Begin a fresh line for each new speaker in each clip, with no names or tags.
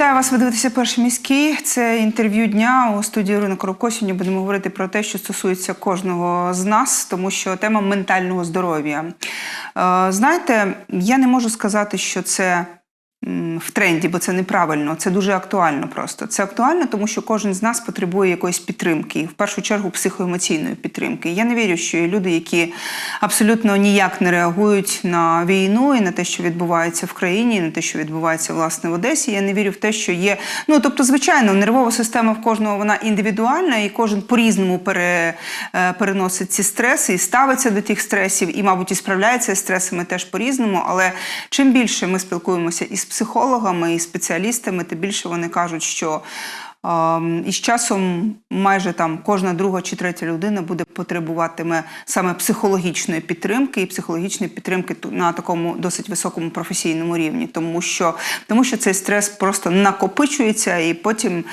Вітаю вас. Ви дивитеся перший міський. Це інтерв'ю дня у студії Ірина Коробко. Сьогодні будемо говорити про те, що стосується кожного з нас, тому що тема ментального здоров'я. Е, Знаєте, я не можу сказати, що це в тренді, бо це неправильно. Це дуже актуально просто. Це актуально, тому що кожен з нас потребує якоїсь підтримки, в першу чергу психоемоційної підтримки. Я не вірю, що є люди, які абсолютно ніяк не реагують на війну і на те, що відбувається в країні, і на те, що відбувається власне в Одесі. Я не вірю в те, що є. Ну тобто, звичайно, нервова система в кожного вона індивідуальна, і кожен по-різному пере, е, переносить ці стреси і ставиться до тих стресів, і, мабуть, і справляється з стресами теж по-різному. Але чим більше ми спілкуємося із психологами, і спеціалістами, тим більше вони кажуть, що. І з часом майже там кожна друга чи третя людина буде потребуватиме саме психологічної підтримки і психологічної підтримки на такому досить високому професійному рівні, тому що, тому що цей стрес просто накопичується і потім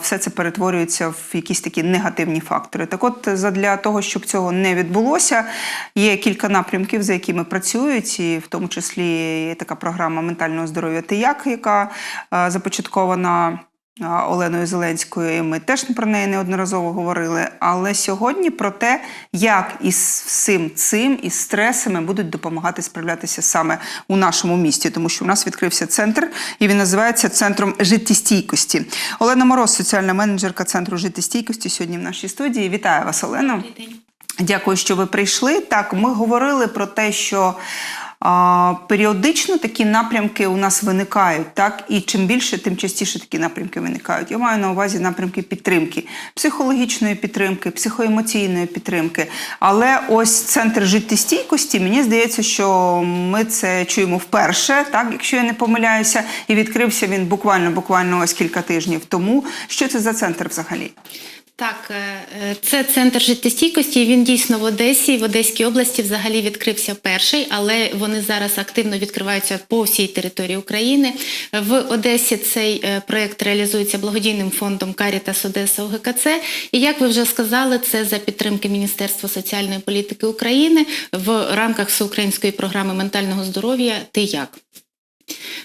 все це перетворюється в якісь такі негативні фактори. Так от, для того, щоб цього не відбулося, є кілька напрямків, за якими працюють, і в тому числі є така програма ментального здоров'я «Ти як», яка започаткована. Оленою Зеленською. і Ми теж про неї неодноразово говорили. Але сьогодні про те, як із всім цим, із стресами будуть допомагати справлятися саме у нашому місті, тому що у нас відкрився центр, і він називається центром життєстійкості. Олена Мороз, соціальна менеджерка центру життєстійкості, сьогодні в нашій студії. Вітаю вас, Олено. Дякую, що ви прийшли. Так, ми говорили про те, що періодично такі напрямки у нас виникають, так і чим більше, тим частіше такі напрямки виникають. Я маю на увазі напрямки підтримки, психологічної підтримки, психоемоційної підтримки. Але ось центр життєстійкості, мені здається, що ми це чуємо вперше, так, якщо я не помиляюся, і відкрився він буквально буквально ось кілька тижнів тому. Що це за центр взагалі?
Так, е, е, це центр життєстійкості. Він дійсно в Одесі, в Одеській області взагалі відкрився перший, але вони зараз активно відкриваються по всій території України. В Одесі цей е, проект реалізується благодійним фондом Карітас Одеса ОГКЦ. І як ви вже сказали, це за підтримки Міністерства соціальної політики України в рамках всеукраїнської програми ментального здоров'я Ти як.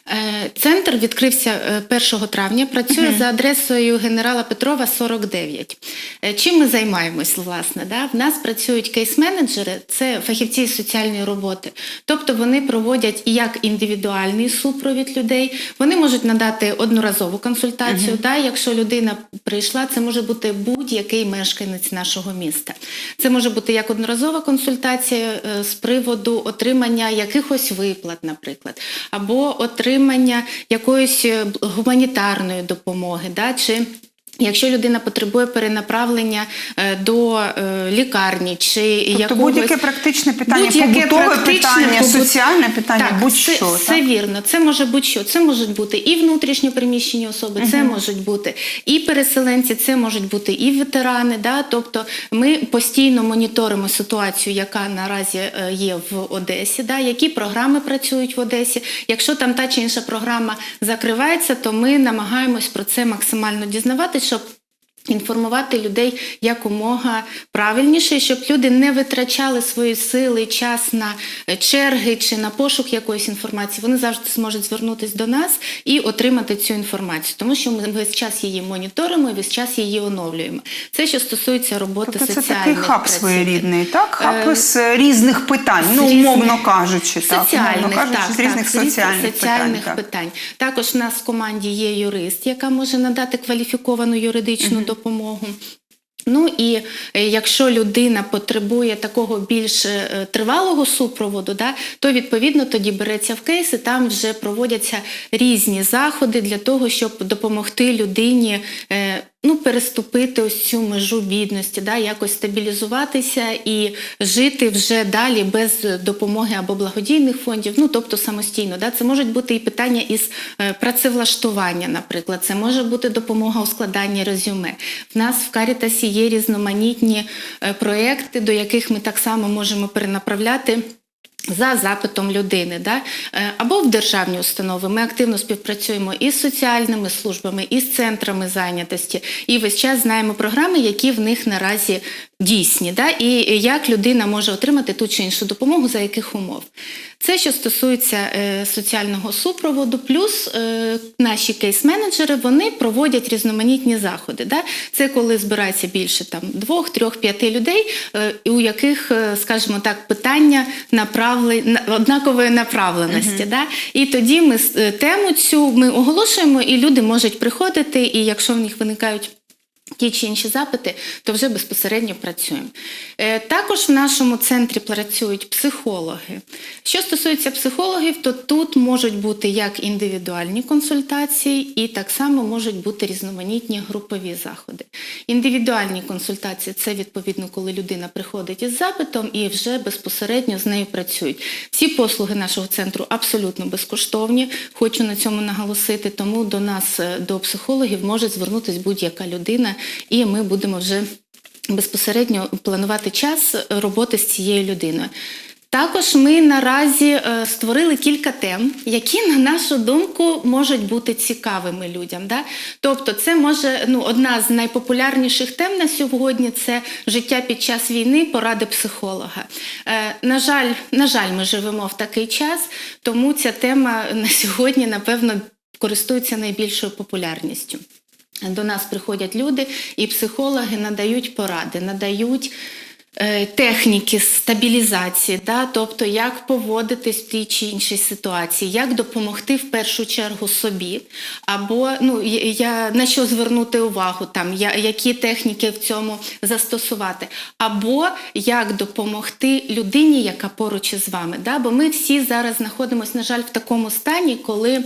Е, Центр відкрився е, 1 травня, працює за адресою генерала Петрова 49. Е, Чим ми займаємось, власне? Да? В нас працюють кейс-менеджери, це фахівці з соціальної роботи. Тобто вони проводять і як індивідуальний супровід людей, вони можуть надати одноразову консультацію. Да? Якщо людина прийшла, це може бути будь-який мешканець нашого міста. Це може бути як одноразова консультація е, з приводу отримання якихось виплат, наприклад, або отримання якоїсь е, гуманітарної допомоги, да, чи Якщо людина потребує перенаправлення е, до е, лікарні чи
Тобто
якогось...
будь-яке практичне питання,
Будь-яке
побутове
практичне,
питання,
побут-
соціальне питання,
так,
будь-що.
Це,
так?
все вірно. Це може будь-що. Це можуть бути і внутрішньо переміщені особи, це можуть бути і переселенці, це можуть бути і ветерани. Да? Тобто ми постійно моніторимо ситуацію, яка наразі е, є в Одесі, да? які програми працюють в Одесі. Якщо там та чи інша програма закривається, то ми намагаємось про це максимально дізнавати, щоб Інформувати людей якомога правильніше, щоб люди не витрачали свої сили, час на е, черги чи на пошук якоїсь інформації. Вони завжди зможуть звернутися до нас і отримати цю інформацію, тому що ми весь час її моніторимо і весь час її оновлюємо. Це що стосується роботи
Тобто це
соціальних
такий хаб
працівників.
своєрідний, так? Хаб
Е,
з різних питань, ну,
з
умовно кажучи, так,
Соціальних,
умовно кажучи,
так,
з різних
так,
соціальних,
соціальних
питань. Так.
питань. Також в нас в команді є юрист, яка може надати кваліфіковану юридичну допомогу допомогу. Ну і е, якщо людина потребує такого більш е, тривалого супроводу, да, то відповідно тоді береться в кейс, і там вже проводяться різні заходи для того, щоб допомогти людині. е, Ну, переступити ось цю межу бідності, да, якось стабілізуватися і жити вже далі без допомоги або благодійних фондів, ну тобто самостійно. Да. Це можуть бути і питання із працевлаштування, наприклад, це може бути допомога у складанні резюме. В нас в Карітасі є різноманітні е, проекти, до яких ми так само можемо перенаправляти. За запитом людини, да? Е, або в державні установи. Ми активно співпрацюємо із соціальними службами, із центрами зайнятості, і весь час знаємо програми, які в них наразі дійсні, да, і як людина може отримати ту чи іншу допомогу, за яких умов. Це що стосується е, соціального супроводу, плюс е, наші кейс-менеджери вони проводять різноманітні заходи. Да? Це коли збирається більше там двох, трьох, п'яти людей, е, у яких, е, скажімо так, питання направле, на- однакової направленості. Да? І тоді ми е, тему цю ми оголошуємо, і люди можуть приходити, і якщо в них виникають ті чи інші запити, то вже безпосередньо працюємо. Е, Також в нашому центрі працюють психологи. Що стосується психологів, то тут можуть бути як індивідуальні консультації, і так само можуть бути різноманітні групові заходи. Індивідуальні консультації це відповідно, коли людина приходить із запитом і вже безпосередньо з нею працюють. Всі послуги нашого центру абсолютно безкоштовні. Хочу на цьому наголосити, тому до нас, е, до психологів, може звернутися будь-яка людина, і ми будемо вже безпосередньо планувати час роботи з цією людиною. Також ми наразі е, створили кілька тем, які, на нашу думку, можуть бути цікавими людям. Да? Тобто, це може ну, одна з найпопулярніших тем на сьогодні це життя під час війни, поради психолога. Е, на, жаль, на жаль, ми живемо в такий час, тому ця тема на сьогодні, напевно, користується найбільшою популярністю. До нас приходять люди, і психологи надають поради, надають е, техніки стабілізації, да? тобто як поводитись в тій чи іншій ситуації, як допомогти в першу чергу собі, або ну, я, на що звернути увагу, там, я, які техніки в цьому застосувати, або як допомогти людині, яка поруч із вами. Да? Бо ми всі зараз знаходимося, на жаль, в такому стані, коли.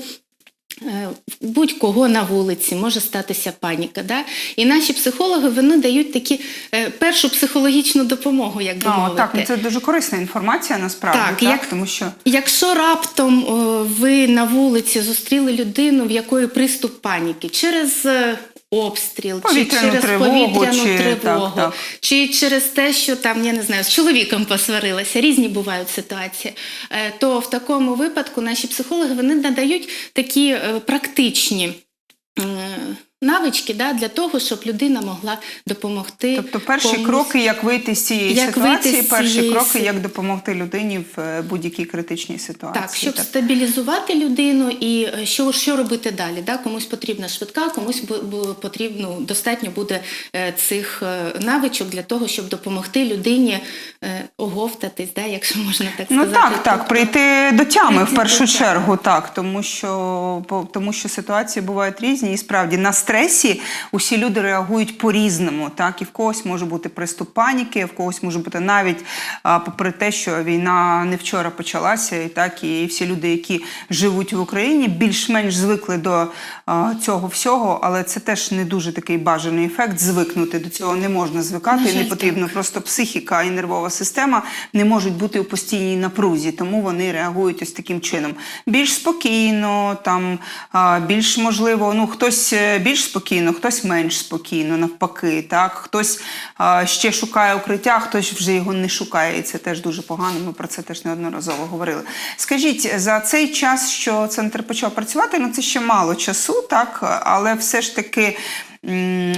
Е, Будь-кого на вулиці може статися паніка. Да? І наші психологи вони дають такі е, першу психологічну допомогу, як би
О,
мовити.
так, ну це дуже корисна інформація насправді,
Так,
так,
як-
тому що
Якщо раптом о, ви на вулиці зустріли людину, в якої приступ паніки через е, обстріл, чи через
тривогу,
повітряну
чи-
тривогу,
так, так.
чи через те, що там я не знаю, з чоловіком посварилася, різні бувають ситуації, е, то в такому випадку наші психологи вони надають такі е, практичні. Навички да, для того, щоб людина могла допомогти.
тобто перші
комусь.
кроки, як вийти з цієї
Як
ситуації,
вийти з
перші
цієї
кроки, як допомогти людині в е, будь-якій критичній ситуації.
Так, щоб стабілізувати людину і е, що, що робити далі. Да? Комусь потрібна швидка, комусь потрібно достатньо буде е, цих навичок для того, щоб допомогти людині оговтатись, да? якщо можна так
Ну
сказати.
так, так,
Тобто,
прийти до тями
прийти
в першу чергу, так, тому що, тому що ситуації бувають різні, і справді на стресі усі люди реагують по-різному. Так, і в когось може бути приступ паніки, в когось може бути навіть а, попри те, що війна не вчора почалася, і так, і всі люди, які живуть в Україні, більш-менш звикли до а, цього всього, але це теж не дуже такий бажаний ефект. Звикнути до цього не можна звикати, і не потрібно. Просто психіка і нервова система не можуть бути у постійній напрузі, тому вони реагують ось таким чином. Більш спокійно, там а, більш можливо, ну хтось е, більш спокійно, хтось менш спокійно, навпаки. Так, хтось а, ще шукає укриття, хтось вже його не шукає, і це теж дуже погано. Ми про це теж неодноразово говорили. Скажіть, за цей час, що центр почав працювати, ну це ще мало часу, так, але все ж таки.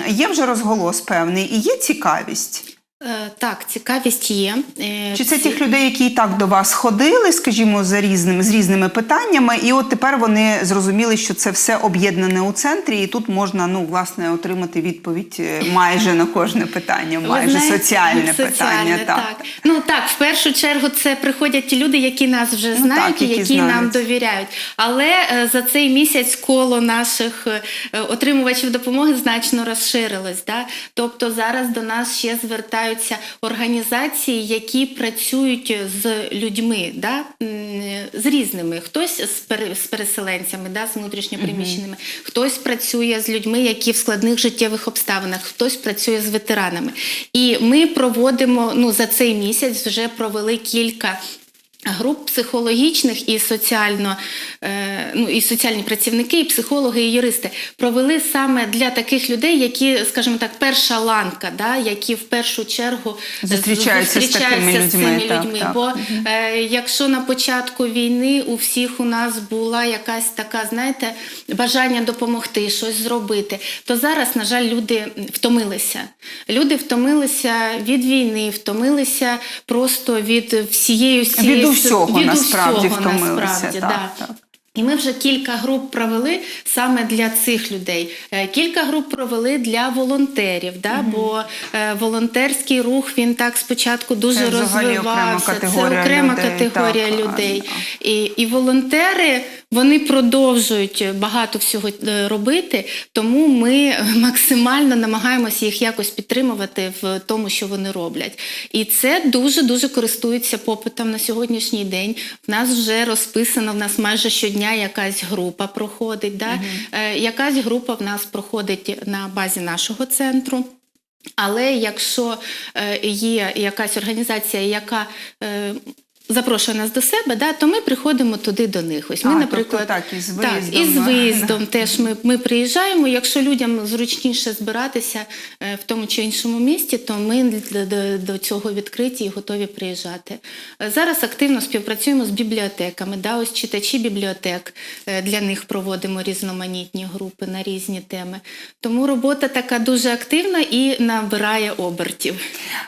Є вже розголос певний і є цікавість.
Е, Так, цікавість є. Е,
Чи це тих людей, які і так до вас ходили, скажімо, за різними з різними питаннями, і от тепер вони зрозуміли, що це все об'єднане у центрі, і тут можна ну власне отримати відповідь е, майже на кожне питання, майже
знаєте,
соціальне,
соціальне,
питання. Так.
Ну так, в першу чергу це приходять ті люди, які нас вже
Ну,
знають
так,
і
які
які нам довіряють. Але за цей місяць коло наших отримувачів допомоги значно розширилось. Да? Тобто зараз до нас ще звертаються організації, які працюють з людьми, да? з різними. Хтось з, пере- з переселенцями, да? з внутрішньопереміщеними, хтось працює з людьми, які в складних життєвих обставинах, хтось працює з ветеранами. І ми проводимо ну, за цей місяць вже провели кілька. Груп психологічних і соціально, е, ну і соціальні працівники, і психологи, і юристи провели саме для таких людей, які, скажімо так, перша ланка, да, які в першу чергу
Зустрічаються з такими
з цими
людьми, так,
людьми.
так.
Бо е, якщо на початку війни у всіх у нас була якась така, знаєте, бажання допомогти, щось зробити, то зараз, на жаль, люди втомилися. Люди втомилися від війни, втомилися просто від всієї всієї
Від усього насправді
усього,
втомилися.
насправді,
так,
да.
так.
І ми вже кілька груп провели саме для цих людей. Е, Кілька груп провели для волонтерів, да? бо е, волонтерський рух він так спочатку дуже
Це взагалі окрема
розвивався. Це окрема
людей,
категорія
так,
людей.
так.
І, і волонтери вони продовжують багато всього е, робити, тому ми максимально намагаємося їх якось підтримувати в тому, що вони роблять. І це дуже дуже користується попитом на сьогоднішній день. В нас вже розписано, в нас майже щодня якась група проходить. Да? Угу. якась група в нас проходить на базі нашого центру. Але якщо е, є якась організація, яка е, запрошує нас до себе, да, то ми приходимо туди до них. Ось ми,
А,
наприклад,
тобто так, із
так,
виїздом,
із виїздом теж ми, ми приїжджаємо. Якщо людям зручніше збиратися е, в тому чи іншому місті, то ми до, до, до цього відкриті і готові приїжджати. Е, Зараз активно співпрацюємо з бібліотеками. Да, ось читачі бібліотек е, для них проводимо різноманітні групи на різні теми. Тому робота така дуже активна і набирає обертів.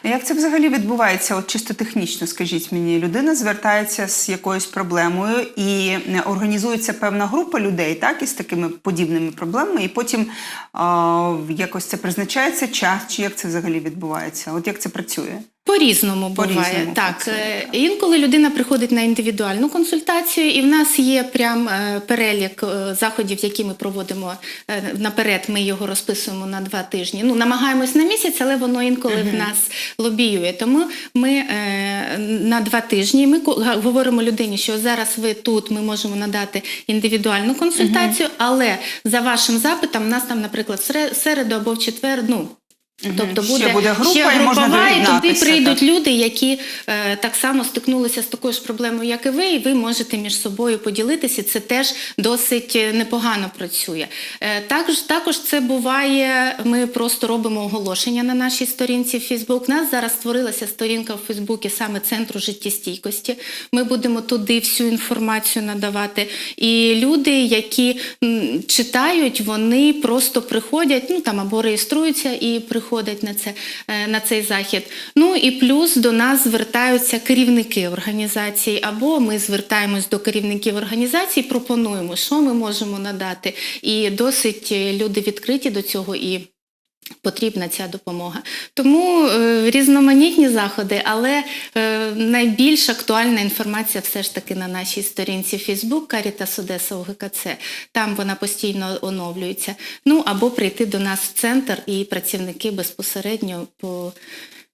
Як це взагалі відбувається? От чисто технічно, скажіть мені, звертається з якоюсь проблемою і е, організується певна група людей, так, із такими подібними проблемами, і потім а, якось це призначається час, чи як це взагалі відбувається? От як це працює?
По-різному буває.
По-різному
так,
працює,
е, інколи людина приходить на індивідуальну консультацію, і в нас є прям е, перелік е, заходів, які ми проводимо наперед. Ми його розписуємо на два тижні. Ну, намагаємось на місяць, але воно інколи в нас лобіює. Тому ми на два тижні ми говоримо людині, що зараз ви тут, ми можемо надати індивідуальну консультацію, але за вашим запитом, в нас там, наприклад, в середу або в четвер, ну. Тобто
Ще
буде,
буде група,
ще
і
групова, і туди прийдуть
так.
люди, які е, так само стикнулися з такою ж проблемою, як і ви, і ви можете між собою поділитися. Це теж досить е, непогано працює. Е, також, також це буває. Ми просто робимо оголошення на нашій сторінці в Фейсбук. У нас зараз створилася сторінка в Фейсбуці саме центру життєстійкості. Ми будемо туди всю інформацію надавати. І люди, які м, читають, вони просто приходять, ну там або реєструються і приходять на це е, на цей захід. Ну і плюс до нас звертаються керівники організацій, або ми звертаємось до керівників організацій, пропонуємо, що ми можемо надати. І досить е, люди відкриті до цього і. Потрібна ця допомога. Тому е, різноманітні заходи, але е, найбільш актуальна інформація все ж таки на нашій сторінці Facebook Caritas Одеса ОГКЦ. Там вона постійно оновлюється. Ну або прийти до нас в центр і працівники безпосередньо по,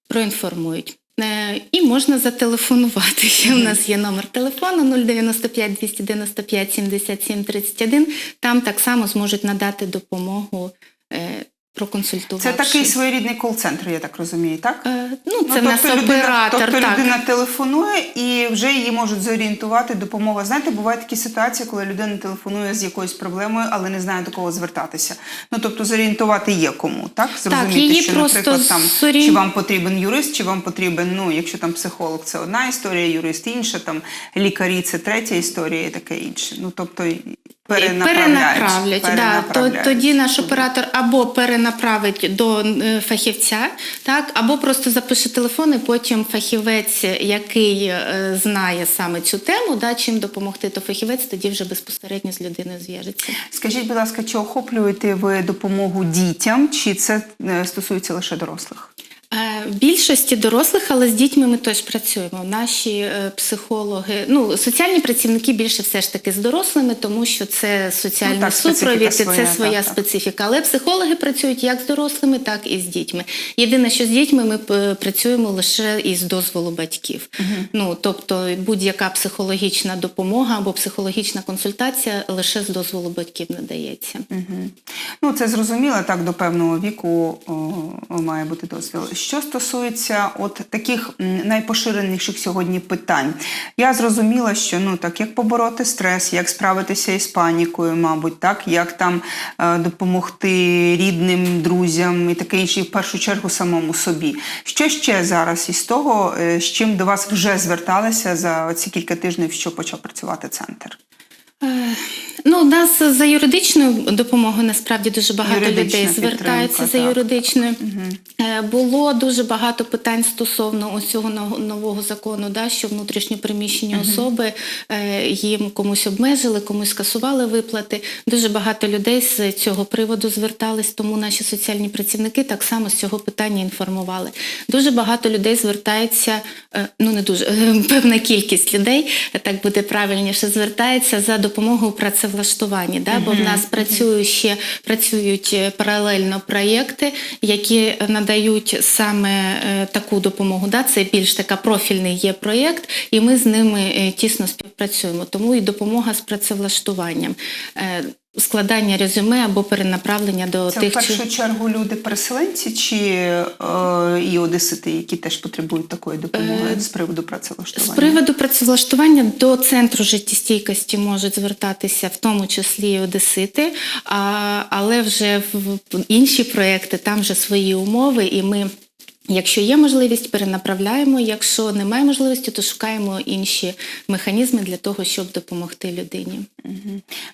проінформують. Е, І можна зателефонувати. У нас є номер телефону 095 295 77 31. Там так само зможуть надати допомогу. е, Проконсультувавши.
Це такий своєрідний кол-центр, я так розумію, так?
Е, Ну, це в нас
тобто
оператор.
Людина, тобто
так.
людина телефонує і вже її можуть зорієнтувати допомога. Знаєте, бувають такі ситуації, коли людина телефонує з якоюсь проблемою, але не знає до кого звертатися. Ну тобто зорієнтувати є кому, так? Зрозуміти,
її
що,
просто
наприклад, там
зорі-
чи вам потрібен юрист, чи вам потрібен, ну, якщо там психолог, це одна історія, юрист інша, там лікарі це третя історія і таке інше. Ну тобто перенаправляють.
перенаправлять. Да,
перенаправляють.
тоді наш оператор або перенаправить до е, фахівця, так, або просто запише телефон, і потім фахівець, який е, знає саме цю тему, да, чим допомогти, то фахівець тоді вже безпосередньо з людиною зв'яжеться.
Скажіть, будь ласка, чи охоплюєте ви допомогу дітям, чи це е, стосується лише дорослих?
В більшості дорослих, але з дітьми ми теж працюємо. Наші е, психологи, ну соціальні працівники більше все ж таки з дорослими, тому що це соціальний
Ну, так,
супровід,
своя,
це своя
так,
специфіка. Але психологи працюють як з дорослими, так і з дітьми. Єдине, що з дітьми ми е, працюємо лише із дозволу батьків. Ну тобто будь-яка психологічна допомога або психологічна консультація лише з дозволу батьків надається.
Угу. Ну, це зрозуміло, так, до певного віку о, о, має бути дозвіл. що стосується от таких найпоширеніших сьогодні питань, я зрозуміла, що ну так як побороти стрес, як справитися із панікою, мабуть, так як там е, допомогти рідним, друзям і таке інше, і в першу чергу самому собі. Що ще зараз із того, е, з чим до вас вже зверталися за ці кілька тижнів, що почав працювати центр?
Е, Ну, у нас за юридичною допомогою насправді дуже багато
Юридична
людей звертаються за юридичною. Е, Було дуже багато питань стосовно ось цього нового закону, да, що внутрішньо переміщені особи е, їм комусь обмежили, комусь скасували виплати. Дуже багато людей з цього приводу звертались, тому наші соціальні працівники так само з цього питання інформували. Дуже багато людей звертається, ну не дуже певна кількість людей, так буде правильніше, звертається за допомогою у працевлаштуванні. Да? Бо в нас працюють ще працюють е, паралельно проєкти, які надають саме е, таку допомогу. Да? Це більш така профільний є проєкт, і ми з ними е, тісно співпрацюємо. Тому і допомога з працевлаштуванням. Е, Складання резюме або перенаправлення до
Це
тих
в першу чергу люди переселенці чи е, і одесити, які теж потребують такої допомоги з приводу
З
працевлаштування?
приводу працевлаштування до центру життєстійкості можуть звертатися в тому числі і одесити, а, але вже в інші проекти там вже свої умови, і ми. Якщо є можливість, перенаправляємо. Якщо немає можливості, то шукаємо інші механізми для того, щоб допомогти людині.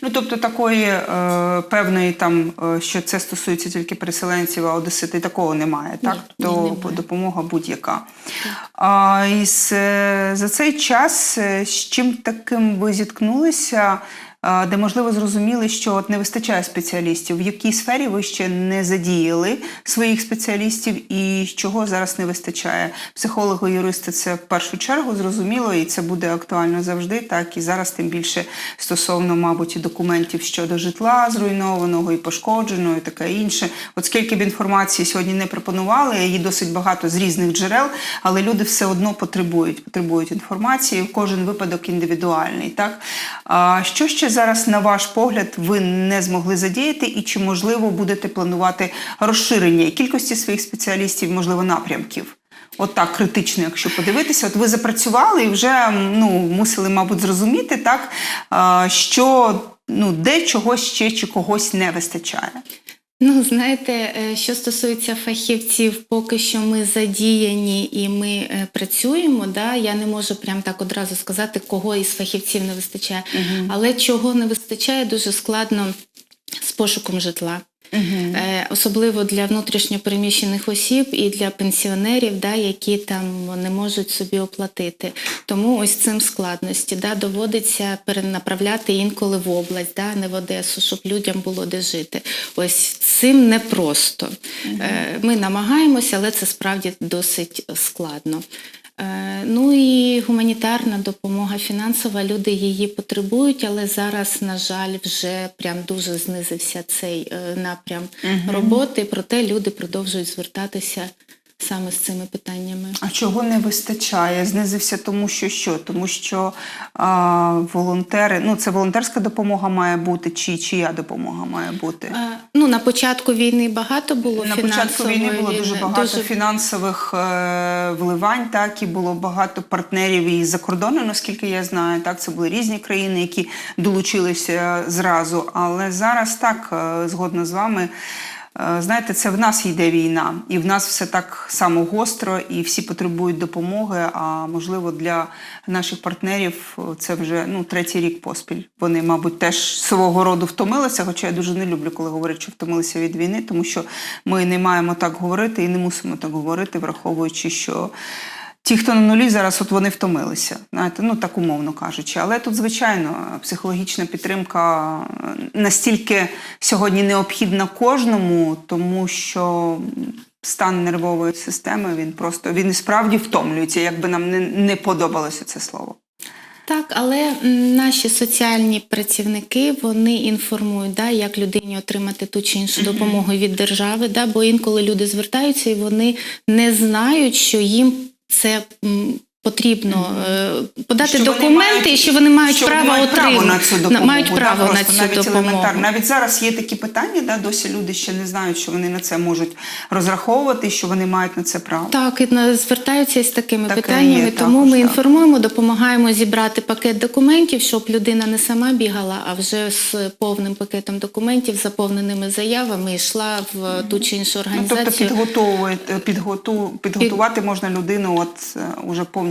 Ну тобто такої е, певної там, е, що це стосується тільки переселенців, а одесити такого немає, так?
ні,
то
немає.
допомога будь-яка. А, і з, за цей час е, з чим таким ви зіткнулися? Е, Де можливо зрозуміли, що от не вистачає спеціалістів, в якій сфері ви ще не задіяли своїх спеціалістів, і чого зараз не вистачає? Психологи, юристи це в першу чергу зрозуміло, і це буде актуально завжди. Так і зараз тим більше стосовно, мабуть, і документів щодо житла зруйнованого і пошкодженого, і таке інше. От скільки б інформації сьогодні не пропонували, її досить багато з різних джерел, але люди все одно потребують, потребують інформації. Кожен випадок індивідуальний. Так а що ще зараз, на ваш погляд, ви не змогли задіяти, і чи можливо будете планувати розширення кількості своїх спеціалістів, можливо, напрямків? От так критично, якщо подивитися, от ви запрацювали і вже ну, мусили, мабуть, зрозуміти, так, що ну, де чогось ще чи когось не вистачає.
Ну, знаєте, е, що стосується фахівців, поки що ми задіяні і ми е, працюємо. Да? Я не можу прям так одразу сказати, кого із фахівців не вистачає. Але чого не вистачає, дуже складно з пошуком житла. Е, Особливо для внутрішньопереміщених осіб і для пенсіонерів, да, які там не можуть собі оплатити. Тому ось цим складності да, доводиться перенаправляти інколи в область, да, не в Одесу, щоб людям було де жити. Ось цим непросто. Е, Ми намагаємося, але це справді досить складно. Е, Ну і гуманітарна допомога фінансова, люди її потребують, але зараз, на жаль, вже прям дуже знизився цей напрям напрям роботи. Проте люди продовжують звертатися саме з цими питаннями.
А чого не вистачає? Знизився тому, що що? Тому що а, волонтери, ну це волонтерська допомога має бути, чи чия допомога має бути?
Е, Ну, на початку війни багато було
На початку війни було дуже багато
дуже
фінансових е, вливань, так і було багато партнерів із за кордону, наскільки я знаю. Так, це були різні країни, які долучилися зразу. Але зараз так е, згодна з вами. Е, Знаєте, це в нас йде війна, і в нас все так само гостро, і всі потребують допомоги. А можливо, для наших партнерів це вже ну третій рік поспіль. Вони, мабуть, теж свого роду втомилися. Хоча я дуже не люблю, коли говорять, що втомилися від війни, тому що ми не маємо так говорити і не мусимо так говорити, враховуючи, що. Ті, хто на нулі зараз, от вони втомилися, знаєте, ну так умовно кажучи. Але тут, звичайно, психологічна підтримка е, настільки сьогодні необхідна кожному, тому що стан нервової системи він просто він і справді втомлюється, як би нам не, не подобалося це слово.
Так, але наші соціальні працівники вони інформують, да, як людині отримати ту чи іншу допомогу від держави, да, бо інколи люди звертаються і вони не знають, що їм це потрібно е, подати
Що
документи,
мають-
що вони мають
що
право
мають право на цю допомогу.
мають
да,
право на цю
навіть
допомогу.
елементарно. Навіть зараз є такі питання, да, досі люди ще не знають, що вони на це можуть розраховувати, що вони мають на це право.
Так, і на- звертаються з такими
Таке
питаннями,
є
тому
також,
ми
так.
інформуємо, допомагаємо зібрати пакет документів, щоб людина не сама бігала, а вже з повним пакетом документів, заповненими заявами, йшла в ту чи іншу
Ну,
організацію.
тобто підготовувати, підготу, підготувати можна людину от е, уже повністю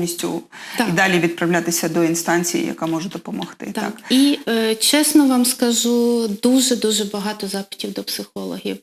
Так.
і далі відправлятися до інстанції, яка може допомогти. Так.
Так. І е, чесно вам скажу, дуже дуже багато запитів до психологів.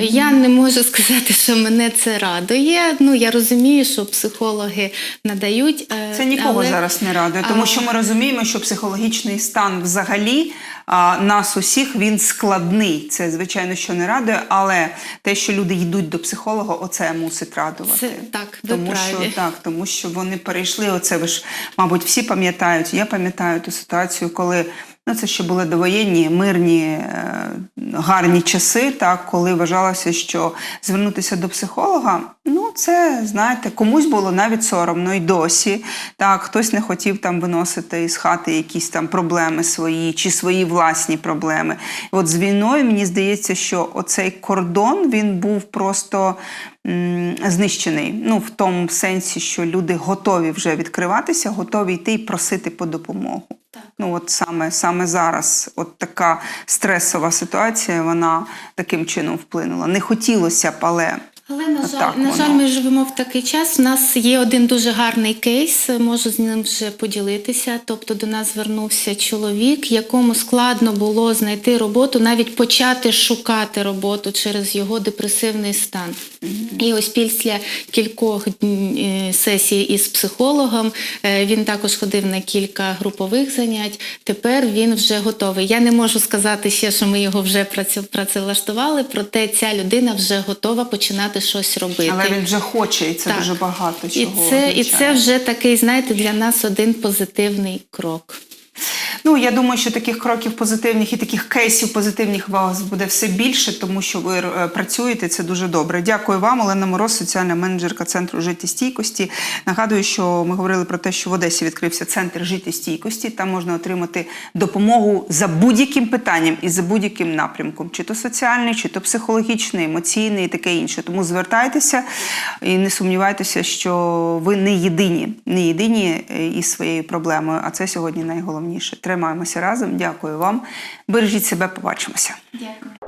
Я не можу сказати, що мене це радує. Ну я розумію, що психологи надають. е,
Це нікого
але-
зараз не радує, тому
А,
що ми розуміємо, що психологічний стан взагалі а, нас усіх він складний. Це звичайно, що не радує, але те, що люди йдуть до психолога, оце мусить радувати.
Це так,
тому що так, тому що вони перейшли. Оце ви ж, мабуть, всі пам'ятають. Я пам'ятаю ту ситуацію, коли. Ну, це ще були довоєнні, мирні, е, гарні часи, так, коли вважалося, що звернутися до психолога, ну, це, знаєте, комусь було навіть соромно і досі. Так, хтось не хотів там виносити із хати якісь там проблеми свої чи свої власні проблеми. І от з війною мені здається, що оцей кордон він був просто знищений. Ну, в тому сенсі, що люди готові вже відкриватися, готові йти і просити по допомогу. Ну, от саме, саме зараз, от така стресова ситуація, вона таким чином вплинула. Не хотілося б, але
Але на жаль,
Так
на жаль, ми живемо в такий час. У нас є один дуже гарний кейс. Можу з ним вже поділитися. Тобто до нас звернувся чоловік, якому складно було знайти роботу, навіть почати шукати роботу через його депресивний стан. І ось після кількох е, сесій із психологом е, він також ходив на кілька групових занять. Тепер він вже готовий. Я не можу сказати ще, що ми його вже працевлаштували, проте ця людина вже готова починати щось робити.
але він вже хоче, і це
Так.
дуже багато чого.
І це, і це вже такий, знаєте, для нас один позитивний крок.
Ну, я думаю, що таких кроків позитивних і таких кейсів позитивних у вас буде все більше, тому що ви е, працюєте. Це дуже добре. Дякую вам, Олена Мороз, соціальна менеджерка центру життєстійкості. Нагадую, що ми говорили про те, що в Одесі відкрився центр життєстійкості. Там можна отримати допомогу за будь-яким питанням і за будь-яким напрямком, чи то соціальний, чи то психологічний, емоційний і таке інше. Тому звертайтеся і не сумнівайтеся, що ви не єдині, не єдині е, із своєю проблемою. А це сьогодні найголовніше. Тримаємося разом. Дякую вам. Бережіть себе, побачимося.
Дякую.